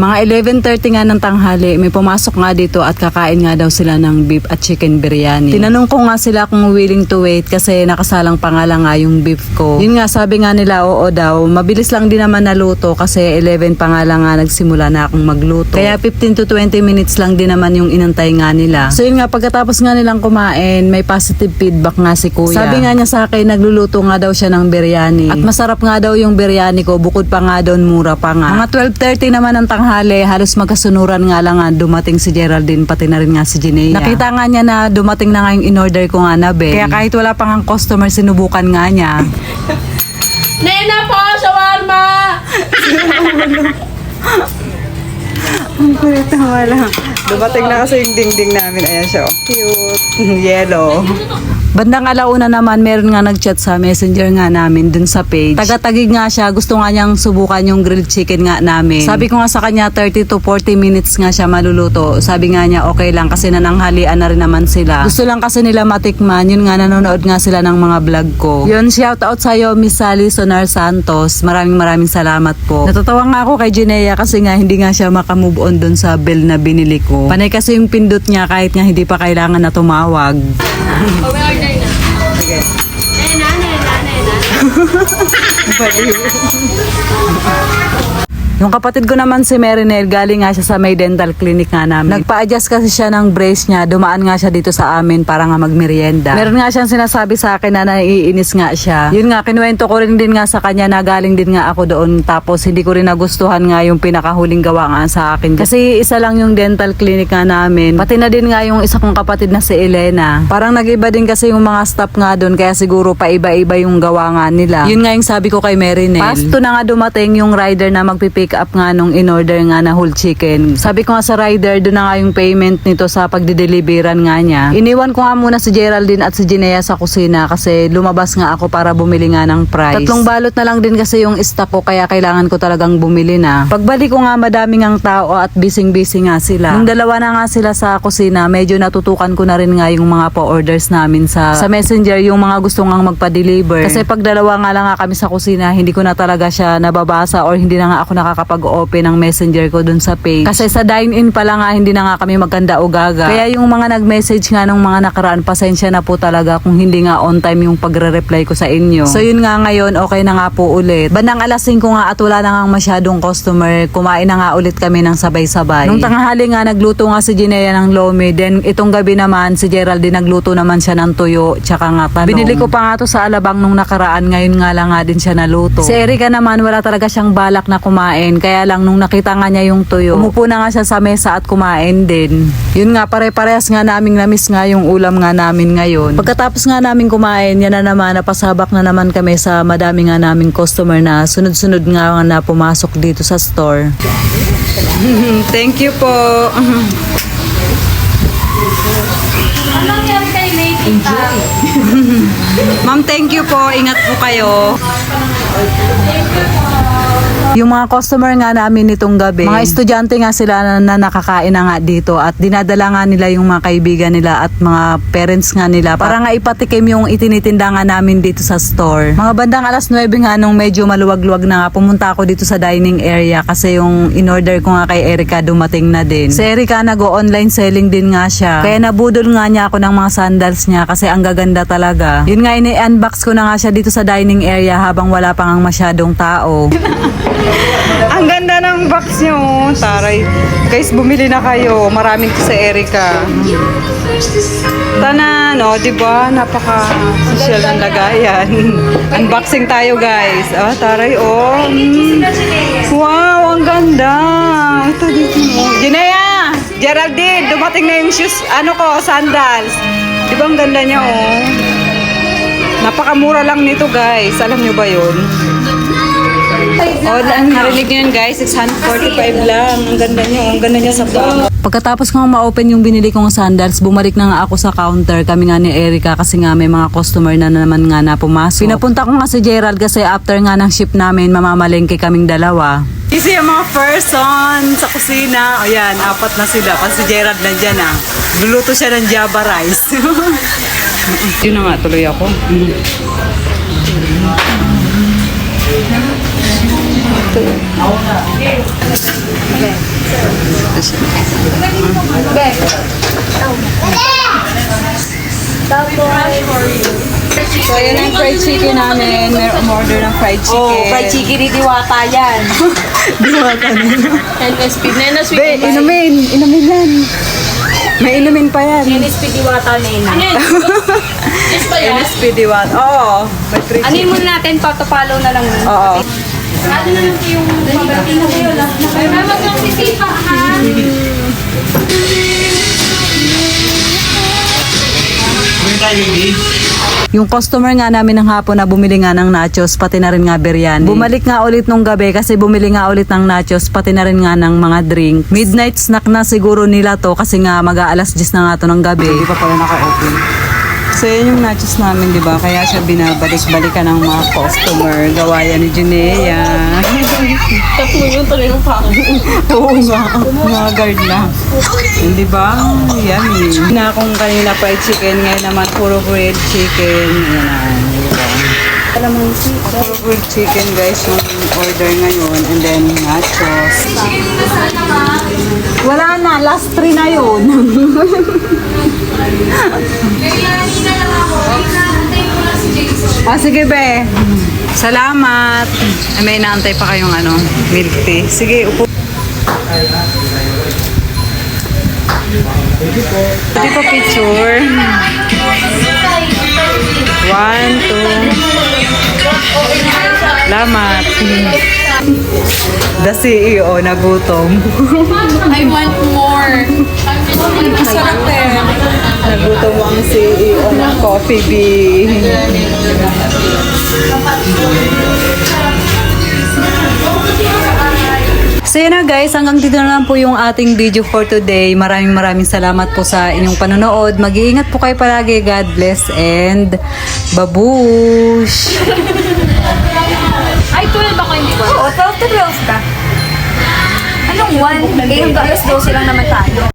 Mga 11.30 nga ng tanghali, may pumasok nga dito at kakain nga daw sila ng beef at chicken biryani. Tinanong ko nga sila kung willing to wait kasi nakasalang pa nga lang yung beef ko. Yun nga, sabi nga nila oo daw. Mabilis lang din naman naluto kasi 11 pa nga lang nga nagsimula na akong magluto. Kaya 15 to 20 minutes lang din naman yung inantay nga nila. So yun nga, pagkatapos nga nilang kumain, may positive feedback nga si kuya. Sabi nga niya sa akin, nagluluto nga daw siya ng biryani. At masarap nga daw yung biryani ko, bukod pa nga doon, mura pa nga. Mga 12.30 naman ng tanghali, halos magkasunuran nga lang nga dumating si Geraldine, pati na rin nga si Jinea. Nakita nga niya na dumating na nga yung in-order ko nga na Ben. Kaya kahit wala pa nga customer, sinubukan nga niya. Nena po, shawarma! Ang kulit lang. Dumating na kasi yung dingding namin. Ayan siya. oh. Cute. Yellow. Bandang alauna naman, meron nga nag-chat sa messenger nga namin dun sa page. Tagatagig nga siya, gusto nga niyang subukan yung grilled chicken nga namin. Sabi ko nga sa kanya, 30 to 40 minutes nga siya maluluto. Sabi nga niya, okay lang kasi nananghalian na rin naman sila. Gusto lang kasi nila matikman, yun nga nanonood nga sila ng mga vlog ko. Yun, shout out sa'yo, Miss Sally Sonar Santos. Maraming maraming salamat po. Natatawa nga ako kay Jinea kasi nga hindi nga siya makamove on dun sa bill na binili ko. Panay kasi yung pindot niya kahit nga hindi pa kailangan na tumawag. O, may order na. Nena, nena, nena. Yung kapatid ko naman si Marinel, galing nga siya sa may dental clinic nga namin. Nagpa-adjust kasi siya ng brace niya, dumaan nga siya dito sa amin para nga magmerienda. Meron nga siyang sinasabi sa akin na naiinis nga siya. Yun nga, kinuwento ko rin din nga sa kanya na galing din nga ako doon tapos hindi ko rin nagustuhan nga yung pinakahuling gawa nga sa akin. Kasi isa lang yung dental clinic nga namin. Pati na din nga yung isa kong kapatid na si Elena. Parang nag-iba din kasi yung mga staff nga doon kaya siguro paiba-iba yung gawa nga nila. Yun nga yung sabi ko kay Marinel. Pasto na nga dumating yung rider na magpipick up nga nung in-order nga na whole chicken. Sabi ko nga sa rider, doon na nga yung payment nito sa pagdideliveran nga niya. Iniwan ko nga muna si Geraldine at si Jinea sa kusina kasi lumabas nga ako para bumili nga ng price. Tatlong balot na lang din kasi yung stock ko kaya kailangan ko talagang bumili na. Pagbalik ko nga madami ngang tao at bising-busy nga sila. Nung dalawa na nga sila sa kusina, medyo natutukan ko na rin nga yung mga pa-orders namin sa sa messenger, yung mga gusto nga magpa-deliver. Kasi pag dalawa nga lang nga kami sa kusina, hindi ko na talaga siya nababasa or hindi na nga ako nakakapag-open ng messenger ko dun sa page. Kasi sa dine-in pa lang nga, hindi na nga kami maganda o gaga. Kaya yung mga nag-message nga nung mga nakaraan, pasensya na po talaga kung hindi nga on time yung pagre-reply ko sa inyo. So yun nga ngayon, okay na nga po ulit. Bandang alas 5 nga at wala na nga masyadong customer, kumain na nga ulit kami ng sabay-sabay. Nung tanghali nga, nagluto nga si Jinea ng lomi. Then itong gabi naman, si Geraldine nagluto naman siya ng tuyo, tsaka nga tanong. Binili ko pa nga to sa Alabang nung nakaraan, ngayon nga lang nga din siya naluto. Si Erika naman, wala talaga siyang balak na kumain, kaya lang nung nakita nga niya yung tuyo, umupo na nga siya sa mesa at kumain din. Yun nga, pare-parehas nga naming namiss nga yung ulam nga namin ngayon. Pagkatapos nga namin kumain, yan na naman, napasabak na naman kami sa madami nga naming customer na sunod-sunod nga na pumasok dito sa store. Thank you po. Ma'am, thank you po. Ingat po kayo. Yung mga customer nga namin nitong gabi, mga estudyante nga sila na, na nakakain na nga dito at dinadala nga nila yung mga kaibigan nila at mga parents nga nila para nga ipatikim yung itinitinda nga namin dito sa store. Mga bandang alas 9 nga nung medyo maluwag-luwag na nga, pumunta ako dito sa dining area kasi yung in-order ko nga kay Erica dumating na din. Si Erica nag-online selling din nga siya. Kaya nabudol nga niya ako ng mga sandals niya kasi ang gaganda talaga. Yun nga, ini-unbox ko na nga siya dito sa dining area habang wala pa nga masyadong tao. Ang ganda ng box niyo. oh. Taray. Guys, bumili na kayo. Maraming to sa Erica. Tana, no? Ba? Napaka social ng lagayan. Unboxing tayo, guys. Ah, taray, oh. Mm. Wow, ang ganda. Ito dito mo. Jinea! Geraldine, dumating na yung shoes, ano ko, sandals. Di ba ang ganda niya, oh? Napakamura lang nito, guys. Alam niyo ba yun? Oh, na- narinig niyo yun guys, 645 lang. Ang ganda niya, ang ganda niya sa paa. Pagkatapos ko ma-open yung binili kong sandals, bumalik na nga ako sa counter. Kami nga ni Erica kasi nga may mga customer na naman nga na pumasok. Pinapunta ko nga si Gerald kasi after nga ng ship namin, mamamalengke kaming dalawa. Kasi yung mga person sa kusina, o yan, apat na sila. Kasi si Gerald nandyan ah. Luluto siya ng Java rice. Yun na nga, tuloy ako. Ito siya. So, ayan ang fried chicken namin. May umorder ng fried chicken. Oh, fried chicken ni Diwata yan. Diwata na. NSP. NSP. Be, inumin. Inumin yan. May inumin pa yan. NSP Diwata Nena. Ano yun? Yes ba yan? NSP Diwata. Oo. May fried Ano chicken. muna natin, papapalo na lang. Oo. Ano na lang yung pabati na kayo lang. Ay, mama kang sisipa ha. Yung customer nga namin ng hapon na bumili nga ng nachos, pati na rin nga biryani. Bumalik nga ulit nung gabi kasi bumili nga ulit ng nachos, pati na rin nga ng mga drink. Midnight snack na siguro nila to kasi nga mag-aalas 10 na nga to ng gabi. Hindi pa pala naka-open. So yun yung nachos namin, di ba? Kaya siya binabalik-balikan ng mga customer. Gawayan ni Junea. Tatlo yun tuloy yung pa. Oo nga. Mga guard na. Di ba? Yummy. Na akong kanina fried chicken, ngayon naman puro grilled chicken. Yan na. di ba? Puro grilled chicken guys yung order ngayon. And then nachos. Wala na. Last three na yun. Ah, sige be. Salamat. Ay, may inaantay pa kayong ano, milk tea. Sige, upo. Pwede pa picture. One, two. Salamat. The CEO nagutom. I want more. Masarap eh. Nagutom ang CEO ng Coffee Bee. So yun na guys, hanggang dito na lang po yung ating video for today. Maraming maraming salamat po sa inyong panonood. Mag-iingat po kayo palagi. God bless and babush! Nag-12 ka? Anong 1? Eh, hanggang alas 12 lang naman tayo.